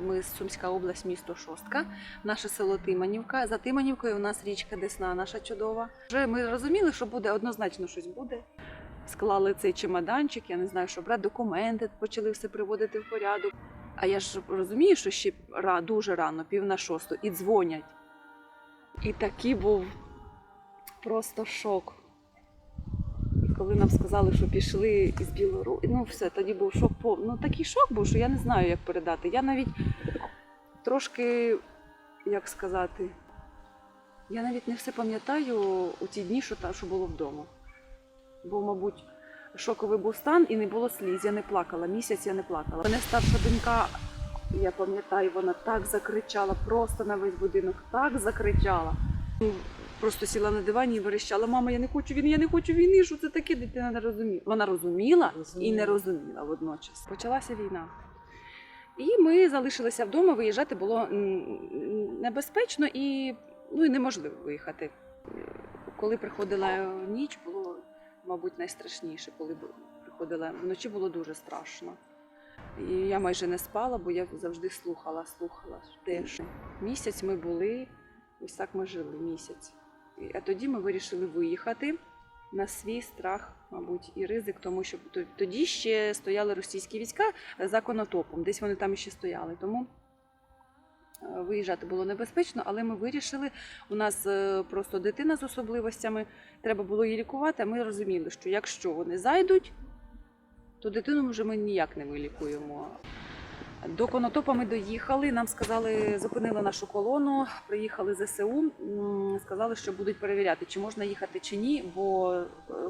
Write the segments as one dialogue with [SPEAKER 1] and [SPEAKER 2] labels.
[SPEAKER 1] Ми з Сумська область, місто Шостка, наше село Тиманівка. За Тиманівкою у нас річка Десна, наша чудова. Вже ми розуміли, що буде однозначно щось буде. Склали цей чемоданчик, я не знаю, що брати документи, почали все приводити в порядок. А я ж розумію, що ще дуже рано, пів на шосту, і дзвонять. І такий був просто шок. Коли нам сказали, що пішли із Білорусі, ну все, тоді був шок пов... Ну такий шок був, що я не знаю, як передати. Я навіть трошки, як сказати, я навіть не все пам'ятаю у ті дні, що, та, що було вдома. Бо, мабуть, шоковий був стан і не було сліз. Я не плакала. Місяць я не плакала. Мене старша донька, я пам'ятаю, вона так закричала, просто на весь будинок, так закричала. Просто сіла на дивані і верещала, мама, я не хочу війни, я не хочу війни. Що це таке? Дитина не розуміла. Вона розуміла і не розуміла водночас. Почалася війна. І ми залишилися вдома, виїжджати було небезпечно і, ну, і неможливо виїхати. Коли приходила ніч, було, мабуть, найстрашніше, коли приходила вночі було дуже страшно. І я майже не спала, бо я завжди слухала, слухала теж. Місяць ми були, ось так ми жили місяць. А тоді ми вирішили виїхати на свій страх, мабуть, і ризик, тому що тоді ще стояли російські війська за конотопом, десь вони там ще стояли. Тому е, виїжджати було небезпечно, але ми вирішили. У нас е, просто дитина з особливостями, треба було її лікувати. А ми розуміли, що якщо вони зайдуть, то дитину вже ми ніяк не вилікуємо. До Конотопа ми доїхали. Нам сказали, зупинили нашу колону, приїхали ЗСУ. Сказали, що будуть перевіряти, чи можна їхати чи ні, бо е,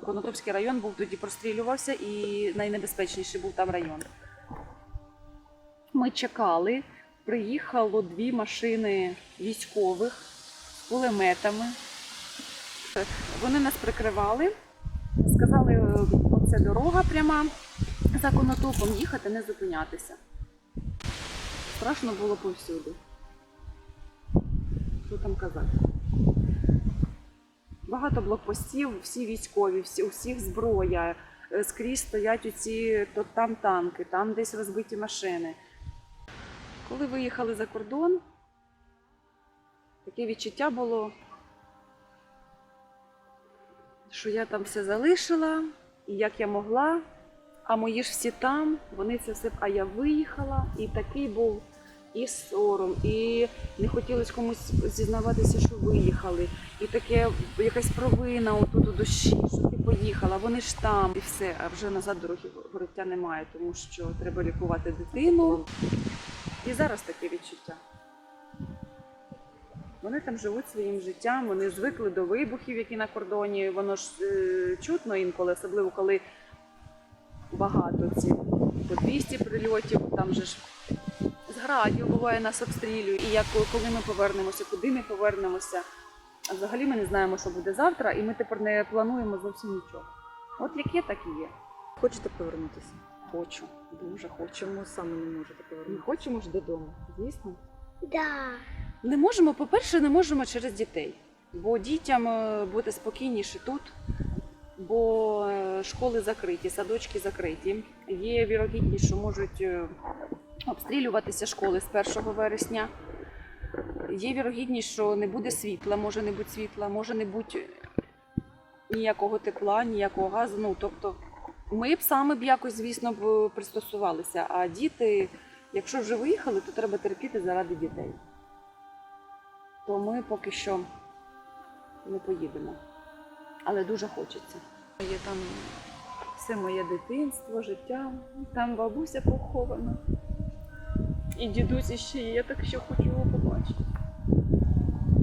[SPEAKER 1] Конотопський район був тоді прострілювався і найнебезпечніший був там район. Ми чекали. Приїхало дві машини військових з кулеметами. Вони нас прикривали. Сказали, е, оце дорога пряма за конотопом їхати, не зупинятися. Страшно було повсюди. Що там казати? Багато блокпостів, всі військові, всі, у зброя. Е, Скрізь стоять оці, то там танки, там десь розбиті машини. Коли виїхали за кордон, таке відчуття було, що я там все залишила, і як я могла, а мої ж всі там, вони це все, а я виїхала, і такий був і сором, і не хотілося комусь зізнаватися, що виїхали. І таке якась провина отут у душі, що ти поїхала, вони ж там, і все. А вже назад дороги вороття немає, тому що треба лікувати дитину. І зараз таке відчуття. Вони там живуть своїм життом, вони звикли до вибухів, які на кордоні. Воно ж е, чутно інколи, особливо коли багато ці по 200 прильотів, там же ж градів буває нас обстрілюють. І як коли ми повернемося, куди ми повернемося. А взагалі ми не знаємо, що буде завтра, і ми тепер не плануємо зовсім нічого. От як є, так і є.
[SPEAKER 2] Хочете повернутися?
[SPEAKER 1] Хочу, дуже хочу.
[SPEAKER 2] Чому саме не можете
[SPEAKER 1] Ми
[SPEAKER 2] повернутися?
[SPEAKER 1] хочемо ж додому, звісно.
[SPEAKER 3] Да.
[SPEAKER 1] Не можемо, по-перше, не можемо через дітей, бо дітям е, бути спокійніше тут, бо е, школи закриті, садочки закриті. Є вірогідність, що можуть е, обстрілюватися школи з 1 вересня. Є вірогідність, що не буде світла, може не бути світла, може не бути ніякого тепла, ніякого газу. Ну, тобто ми б саме б якось, звісно, б пристосувалися. А діти, якщо вже виїхали, то треба терпіти заради дітей то ми поки що не поїдемо. Але дуже хочеться. Є там все моє дитинство, життя, там бабуся похована. І дідусь ще є, я так що хочу його побачити.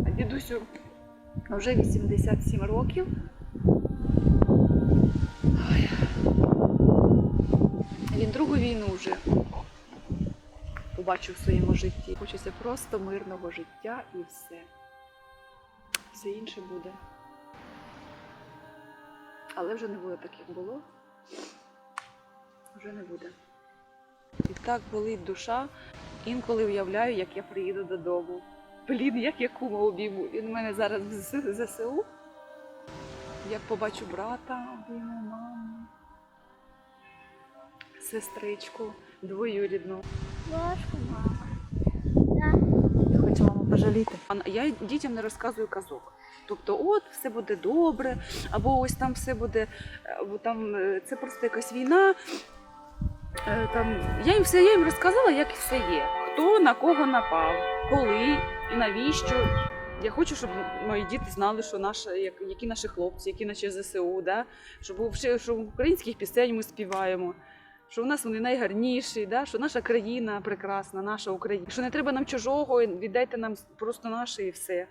[SPEAKER 1] А дідусю вже 87 років. Він другу війну вже побачив в своєму житті. Хочеться просто мирного життя і все. Все інше буде. Але вже не буде так, як було. Вже не буде. І так болить душа. Інколи уявляю, як я приїду додому. Блін, як я кума обійму. Він у мене зараз в ЗСУ. Як побачу брата, обійму маму, сестричку, двоюрідну.
[SPEAKER 3] Ложку, мама.
[SPEAKER 2] Хочу жаліти.
[SPEAKER 1] А Я дітям не розказую казок. Тобто, от все буде добре, або ось там все буде, або там е, це просто якась війна. Е, Там я їм все я їм розказала, як все є. Хто на кого напав, коли і навіщо. Я хочу, щоб мої діти знали, що наша, як, які наші хлопці, які наші ЗСУ, да? що, був, що українських пісень ми співаємо, що у нас вони найгарніші, да? що наша країна прекрасна, наша Україна. Що не треба нам чужого, віддайте нам просто наше і все.